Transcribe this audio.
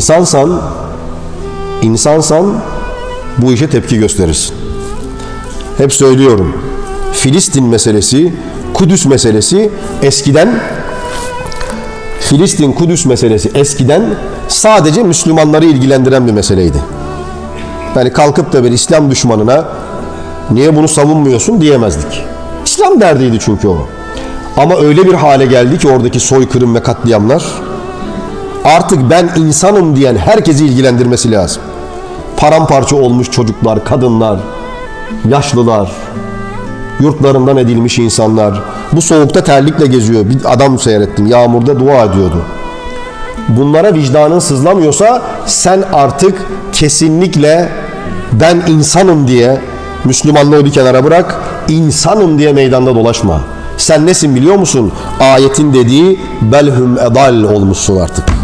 İnsansan, insansan bu işe tepki gösterirsin. Hep söylüyorum. Filistin meselesi, Kudüs meselesi eskiden Filistin Kudüs meselesi eskiden sadece Müslümanları ilgilendiren bir meseleydi. Yani kalkıp da bir İslam düşmanına niye bunu savunmuyorsun diyemezdik. İslam derdiydi çünkü o. Ama öyle bir hale geldi ki oradaki soykırım ve katliamlar artık ben insanım diyen herkesi ilgilendirmesi lazım. Paramparça olmuş çocuklar, kadınlar, yaşlılar, yurtlarından edilmiş insanlar. Bu soğukta terlikle geziyor. Bir adam seyrettim. Yağmurda dua ediyordu. Bunlara vicdanın sızlamıyorsa sen artık kesinlikle ben insanım diye Müslümanlığı bir kenara bırak. insanım diye meydanda dolaşma. Sen nesin biliyor musun? Ayetin dediği belhum edal olmuşsun artık.